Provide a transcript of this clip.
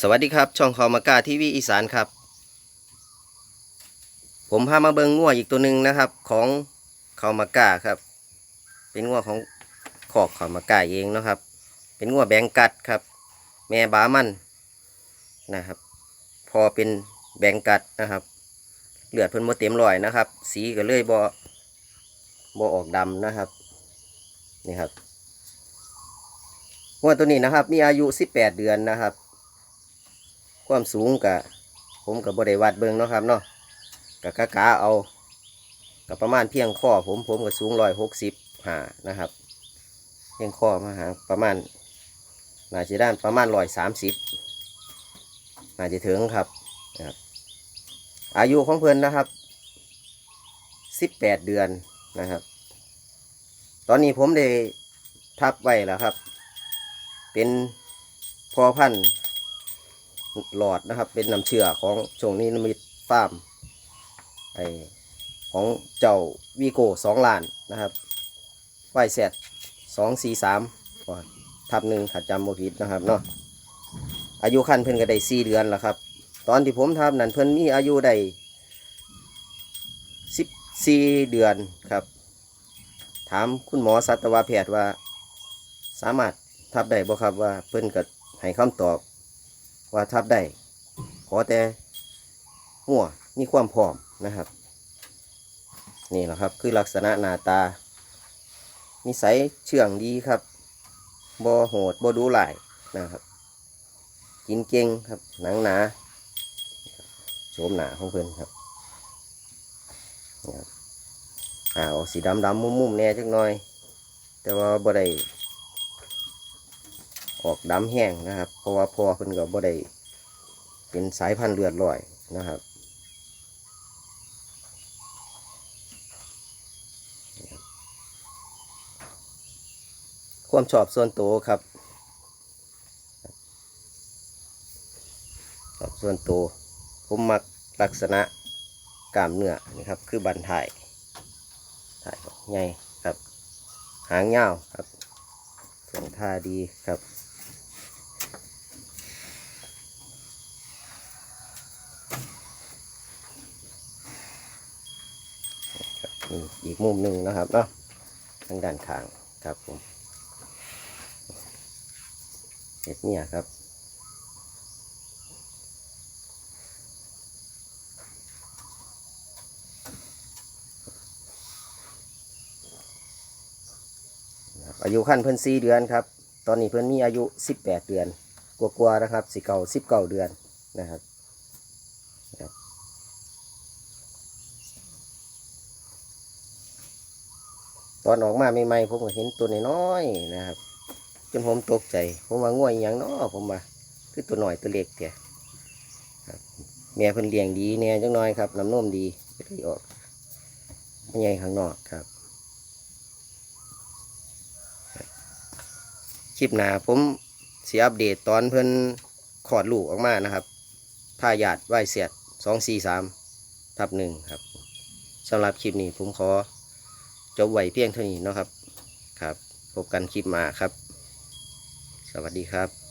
สวัสดีครับ ช่องคอมากาทีวีอีสานครับ ผมพามาเบิงงัวอีกตัวหนึ่งนะครับ ของคอมากาครับ เป็นงัวของขอกคอมากาเองนะครับ เป็นงัวแบงกัดครับ แม่บามันนะครับ พอเป็นแบงกัดนะครับเลือดเพิ่นบ่เต็มรอยนะครับ สีก็เลยบ่บ่ออกดำนะครับนี่ครับงัวตัวนี้นะครับ มีอายุ 18 เดือนนะครับ ความสูงกับผมกับบริวัดเบิงเนาะครับเนาะกับกะกาเอากับประมาณเพียงข้อผมผมกับสูงร้อยหกสิบหานะครับ เพียงข้อมาหาประมาณน่าจะด้านประมาณร้อยสามสิบน่าจะถึงครับนะครับ อายุของเพื่อนนะครับสิบแปดเดือนนะครับ ตอนนี้ผมได้ทับไว้แล้วครับ เป็นพอพันธุ์ หลอดนะครับ เป็นน้ำเชื่อของช่วงนี้นมิตฟาร์มไอของเจ้าวีโก้สองล้านนะครับไวแซดสองสี่สามทับหนึ่งขัดจำโมผิดนะครับเนาะอายุคันเพิ่นก็ได้สี่เดือนแล้วครับ ตอนที่ผมทำนั้นเพิ่นมีอายุได้สิบสี่เดือนครับ ถามคุณหมอสัตวแพทย์ว่า สามารถทับได้บ่ครับว่าเพิ่นก็ให้คำตอบ ว่าทับได้ขอแต่หัวมีความพร้อมนะครับ นี่แหละครับคือลักษณะหน้าตา นิสัยเชื่องดีครับบอโหดบอดูหลายนะครับ กินเก่งครับหนังหนาโฉมหนาของเพื่อนครับอ่าออกสีดำดำมุมมุมแน่จักหน่อย แต่ว่าบ่ได้ ออกดำแห้งนะครับ เพราะว่าพ่อเพิ่นก็บ่ได้เป็นสายพันธุ์เลือดลอยนะครับความชอบส่วนตัวครับชอบส่วนตัวผมมักลักษณะกล้ามเนื้อนะครับ คือบันถ่ายถ่ายไงครับ หางยาวครับส่งท่าดีครับ อีกมุมหนึ่งนะครับเนาะทางด้านข้างครับผมเห็ดเนี่ยครับอายุขั้นเพิ่นสี่เดือนครับ ตอนนี้เพิ่นมีอายุสิบแปดเดือนกว่าๆนะครับสิเก่าสิบเก้าเดือนนะครับ ตอนออกมาใหม่ๆผมก็เห็นตัวน้อยๆนะครับ จนผมตกใจ ผมว่าง่วยอย่างน้อผมว่าคือตัวหน่อยตัวเล็กแกครับแม่เพิ่นเลี้ยงดีเนี่ยจังน้อยครับน้ำนมดีก็เลยออกไม่ใหญ่ข้างนอกครับ คลิปหน้าผมเสียอัปเดตตอนเพิ่นขอดลูกออกมานะครับท่าหยาดไหวเสียดสองสี่สามทับหนึ่งครับสำหรับคลิปนี้ผมขอ จบไว้เพียงเท่านี้เนาะครับ ครับ พบกันคลิปมาครับ สวัสดีครับ